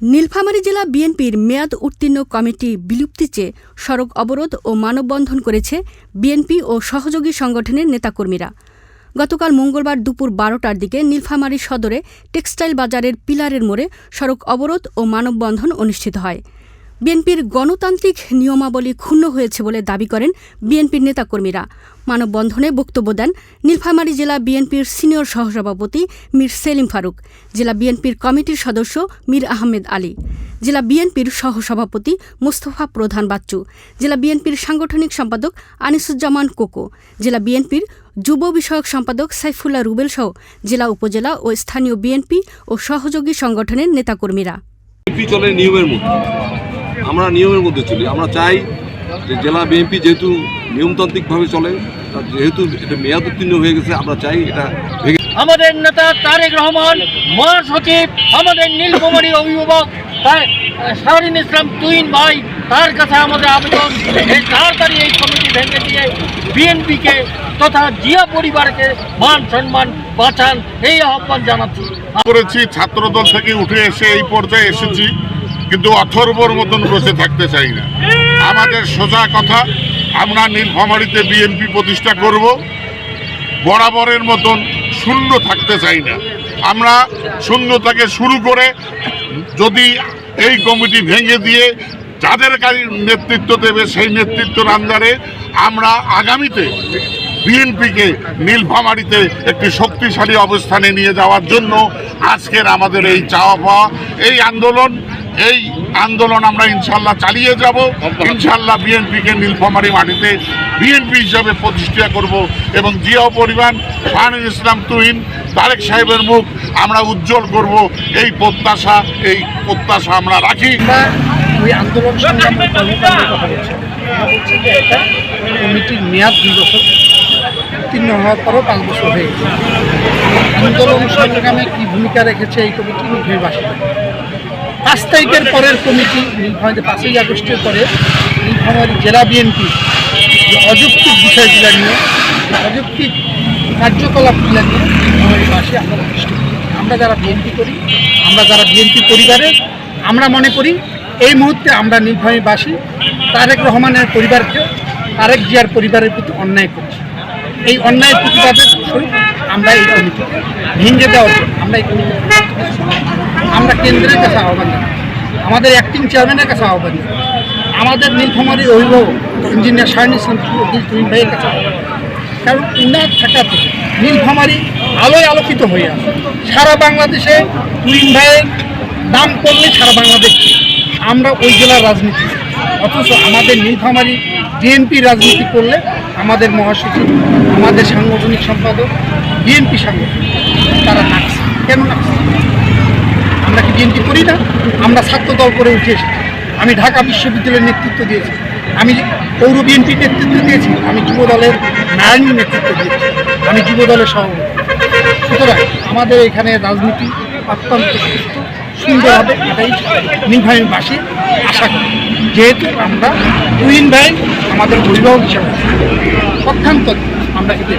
নীলফামারী জেলা বিএনপির মেয়াদ উত্তীর্ণ কমিটি বিলুপ্তি চেয়ে সড়ক অবরোধ ও মানববন্ধন করেছে বিএনপি ও সহযোগী সংগঠনের নেতাকর্মীরা। গতকাল মঙ্গলবার দুপুর বারোটার দিকে নীলফামারী সদরে টেক্সটাইল বাজারের পিলারের মোড়ে সড়ক অবরোধ ও মানববন্ধন অনুষ্ঠিত হয়। বিএনপির গণতান্ত্রিক নিয়মাবলী ক্ষুণ্ণ হয়েছে বলে দাবি করেন বিএনপির নেতাকর্মীরা। মানববন্ধনে বক্তব্য দেন নীলফামারী জেলা বিএনপির সিনিয়র সহসভাপতি মীর সেলিম ফারুক, জেলা বিএনপির কমিটির সদস্য মীর আহমেদ আলী, জেলা বিএনপির সহসভাপতি মোস্তফা প্রধান বাচ্চু, জেলা বিএনপির সাংগঠনিক সম্পাদক আনিসুজ্জামান কোকো, জেলা বিএনপির যুব বিষয়ক সম্পাদক সাইফুল্লাহ রুবেল সহ জেলা উপজেলা ও স্থানীয় বিএনপি ও সহযোগী সংগঠনের নেতাকর্মীরা। আমরা নিয়মের মধ্যে চলি আমরা চাই যে জেলা বিএনপি যেহেতু নিয়মতান্ত্রিকভাবে চলে যেহেতু এটা মেয়াদ উত্তীর্ণ হয়ে গেছে আমরা চাই এটা ভেঙে আমাদের নেতা তারেক রহমান মহাসচিব আমাদের নীলকুমারী অভিভাবক শাহরিন ইসলাম তুইন ভাই তার কাছে আমাদের আবেদন এই তাড়াতাড়ি এই কমিটি ভেঙে দিয়ে বিএনপিকে তথা জিয়া পরিবারকে মান সম্মান বাঁচান এই আহ্বান জানাচ্ছি। করেছি ছাত্রদল থেকে উঠে এসে এই পর্যায়ে এসেছি। কিন্তু অথর্বর মতন বসে থাকতে চাই না। আমাদের সোজা কথা, আমরা নীলফামারীতে বিএনপি প্রতিষ্ঠা করব, বরাবরের মতন শূন্য থাকতে চাই না। আমরা শূন্যতাকে শুরু করে যদি এই কমিটি ভেঙে দিয়ে যাদের কাছে নেতৃত্ব দেবে, সেই নেতৃত্বের আন্দারে আমরা আগামীতে বিএনপিকে নীলফামারীতে একটি শক্তিশালী অবস্থানে নিয়ে যাওয়ার জন্য আজকের আমাদের এই চাওয়া পাওয়া, এই আন্দোলন এই আন্দোলন আমরা ইনশাল্লাহ চালিয়ে যাব। ইনশাল্লাহ বিএনপিকে নীলফামারী মাটিতে বিএনপি হিসাবে প্রতিষ্ঠা করব এবং জিয়া পরিমাণ ফানুল ইসলাম তুহিন তারেক সাহেবের মুখ আমরা উজ্জ্বল করব। এই প্রত্যাশা এই প্রত্যাশা আমরা রাখি। ওই আন্দোলন কর্মকাণ্ডের কথা বলছি। কমিটির মেয়াদ দুই বছর। উত্তীর্ণ হওয়ার পরও পাঁচ বছর হয়ে আন্দোলন সংগ্রামে কী ভূমিকা রেখেছে এই কমিটি নীলফামারী পাঁচ তারিখের পরের কমিটি নীলফামারী পাঁচই আগস্টের পরে নীলফামারী জেলা বিএনপি অযৌক্তিক বিষয়গুলো নিয়ে, অযৌক্তিক কার্যকলাপগুলো নিয়ে নীলফামারী পাশে আমরা আমরা যারা বিএনপি করি, আমরা যারা বিএনপি পরিবারে আমরা মনে করি এই মুহূর্তে আমরা নীলফামারীবাসী তারেক রহমানের পরিবারকে তারেক জিয়ার পরিবারের প্রতি অন্যায় করছি। এই অন্যায় প্রতিবাদের আমরা এই কমিটি ভেঙে দেওয়ার জন্য আমরা এই কমিটি আমরা কেন্দ্রের কাছে আহ্বান জানাই। আমাদের অ্যাক্টিং চেয়ারম্যানের কাছে আহ্বান জানাই। আমাদের নীলফামারীর অভিভাবক ইঞ্জিনিয়ার শাহিন ইসলাম তুহিন ভাইয়ের কাছে। কারণ উনার থাকাতে নীলফামারী আলোয় আলোকিত হয়ে আছে। সারা বাংলাদেশে তুহিন ভাইয়ের দাম করলে সারা বাংলাদেশ আমরা ওই জেলার রাজনীতি অথচ আমাদের নীলফামারী বিএনপি রাজনীতি করলে আমাদের মহাসচিব, আমাদের সাংগঠনিক সম্পাদক, বিএনপি সাংগঠনিক, তারা নাকছে। কেন আমরা কি বিএনপি করি না? আমরা ছাত্র দল করে উঠে এসেছি। আমি ঢাকা বিশ্ববিদ্যালয়ের নেতৃত্ব দিয়েছি। আমি পৌর বিএনপির নেতৃত্ব দিয়েছি। আমি যুব দলের নারায়ণীর নেতৃত্ব দিয়েছি। আমি যুব দলের সভাপতি। সুতরাং আমাদের এখানে রাজনীতি অত্যন্ত সুস্থ সুন্দর হবে এটাই নীলভাইবাসী আশা করি। যেহেতু আমরা তুহিন ভাই আমাদের অভিভাবক হিসাবে পক্ষান্তর আমরা কিন্তু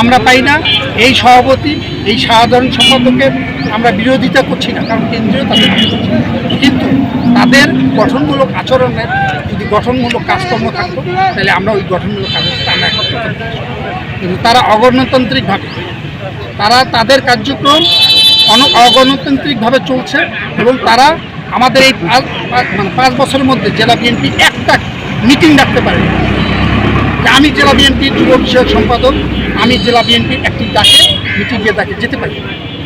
আমরা পাই না, এই সভাপতি, এই সাধারণ সম্পাদকের আমরা বিরোধিতা করছি না, কারণ কেন্দ্রীয় তাদের কিন্তু তাদের গঠনমূলক আচরণের যদি গঠনমূলক কাজকর্ম থাকতো, তাহলে আমরা ওই গঠনমূলক সাথে আমরা কিন্তু তারা অগণতান্ত্রিকভাবে, তারা তাদের কার্যক্রম অন, অগণতান্ত্রিকভাবে চলছে এবং তারা আমাদের এই মানে পাঁচ বছরের মধ্যে জেলা বিএনপি একটা মিটিং ডাকতে পারে আমি জেলা বিএনপির যুব বিষয়ক সম্পাদক, আমি জেলা বিএনপির একটি ডাকে দিয়ে ডাকে যেতে পারি।